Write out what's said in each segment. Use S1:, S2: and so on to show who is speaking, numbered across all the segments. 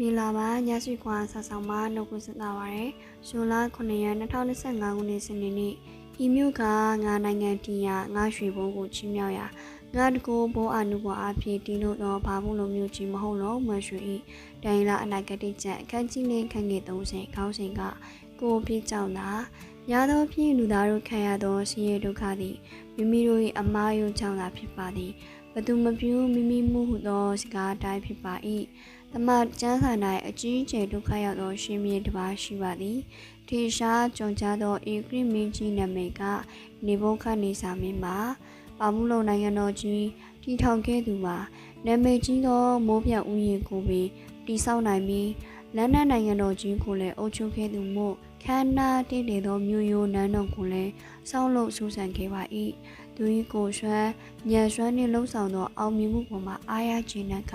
S1: မင်္ဂလာပါညစီကွာဆဆောင်မနှုတ်ခွန်းဆက်တာပါရယ်ဇွန်လ9ရက်2025ခုနှစ်စနေနေ့ဤမြို့ကငါနိုင်ငံတီးရငါရွှေဘုံကိုချီးမြှောက်ရာငါတကိုဘိုးအနုဘောအဖြစ်တီးလို့တော့ဘာဘူးလိုမျိုးကြီးမဟုတ်လို့မရွှေဤတိုင်လာအနာဂတ်ချက်အခန်းကြီးလေးခန်းငယ်30ခေါင်းစဉ်ကကိုပြည့်ကြောင်တာညာသောဖြင့်လူသားတို့ခံရသောဆင်းရဲဒုက္ခသည်မိမိတို့၏အမားယုံကြောင့်သာဖြစ်ပါသည် ဘသူမပြူမိမိမှုဟုသောစကားတိုင်းဖြစ်ပါ၏တမကျမ်းစာ၌အကြီးအကျယ်ဒုက္ခရောက်သောရှင်မြေတစ်ပါးရှိပါသည်ထေရှားကြုံကြားသောဧကရိမင်းကြီးနာမည်ကနေဘုခတ်နေစာမင်းမှာပါမှုလုံနိုင်ငံတော်ကြီးတည်ထောင်ခဲ့သူမှာနာမည်ကြီးသောမိုးပြဥယျာဉ်ကိုပင်တည်ဆောက်နိုင်ပြီး လန်ဒန်နိုင်ငံတော်ကြီးကိုလည်းအုပ်ချုပ်ခဲ့သူမို့ခန္ဓာတည်တည်သောမြို့ရိုးနန်းတော်ကိုလည်းစောင့်လို့ဆူဆန်ခဲ့ပါ၏သူ၏ကိုရွှမ်းညံရွှမ်းနှင့်လှုပ်ဆောင်သောအောင်မြင်မှုပေါ်မှာအားရခြင်းနဲ့က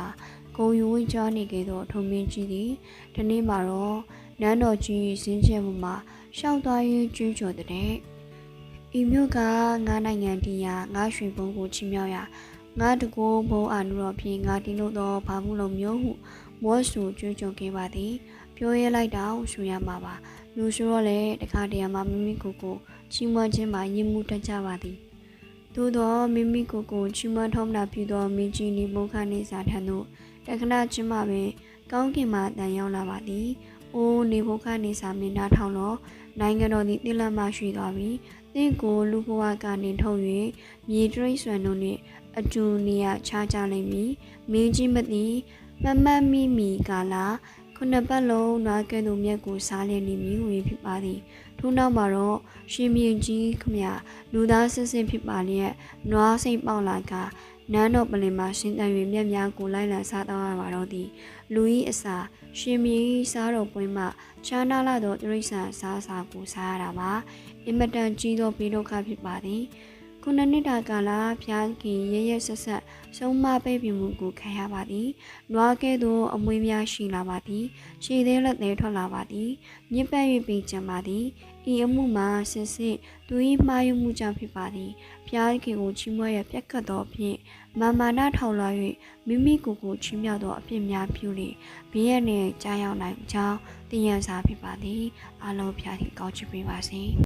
S1: ကိုယူဝင်းကြားနေခဲ့သောထုံမင်းကြီးသည်ဒီနေ့မှာတော့နန်းတော်ကြီးစင်းကျဲမှုမှာရှောက်သွား၍ကျွေးကြော်တဲ့ဤမြို့ကငါနိုင်ငံတီးရငါရွှေဘုံကိုချီးမြှောက်ရာ ငါတကိုးဘုံအာနုတော်ဖြင့်ငါတင်းလို့သောဘာမှုလုံးမျိုးဟုမောဆူကျွေးကြော်ခဲ့ပါသည် ပြောရဲလိုက်တော့ရှူရမှာပါလူဆိုတော့လေတခါတရံမှာမိမိကိုယ်ကိုချီးမွမ်းခြင်းမှာရင်မှုတက်ကြပါသည်သို့သောမိမိကိုယ်ကိုချီးမွမ်းထောင်းတာပြုသောမင်းကြီးနေမုခနေစာထံသို့တခဏချင်းမှပင်ကောင်းကင်မှတန်ရောက်လာပါသည်။ အိုးနေဘုခနေစာမင်းသားထောင်းတော့နိုင်ငံတော်သည်တိလတ်မှရွှေသွားပြီ။သင်ကိုလူဘဝကနေထုတ်၍မြေတရိတ်ဆွမ်းတို့နှင့်အတူနေရခြားကြလိမ့်မည်။မင်းကြီးမသိမမတ်မိမီကာလာခုနှစ်ပတ်လုံးနွားကဲ့သို့မြက်ကိုစားလည်နေမည်ဟူ၍ဖြစ်ပါသည်ထို့နောက်မှာတော့ရှင်မြင့်ကြီးခမလူသားစစ်စစ်ဖြစ်ပါလျက်နွားစိတ်ပေါက်လာက နန်းတော်ပလင်မှာရှင်တန်၍မြက်များကိုလိုက်လံစားတော့ရပါတော့သည်လူဤအစာရှင်မြင့်စားတော်ပွင့်မှချာနာလာသောတိရစ္ဆာန်စားစာကိုစားရတာပါအင်မတန်ကြီးသောဘေးဒုက္ခဖြစ်ပါသည် ခုနှစ်နှစ်တာကာလဖျားခင်ရရဆက်ဆက်ဆုံးမပိတ်ပြမှုကိုခံရပါသည်။နွားကဲ့သို့အမွေးများရှိလာပါသည်။ခြေသေးလက်သေးထွက်လာပါသည်။မြစ်ပတ်၍ပြီးကြံပါသည်။ဤအမှုမှာစစ်စစ်သူ၏မှားယွင်းမှုကြောင့်ဖြစ်ပါသည်။ဖျားခင်ကိုချီးမွမ်းရပြက်ကတ်သောအဖြစ်မာမာနထောင်လာ၍မိမိကိုယ်ကိုချီးမြှောက်သောအဖြစ်များပြုလေ။ဘေးရန်နှင့်ကြားရောက်နိုင်ကြောင်းသိရစာဖြစ်ပါသည်။အလုံးဖျားခင်ကောင်းချီးပေးပါစေ။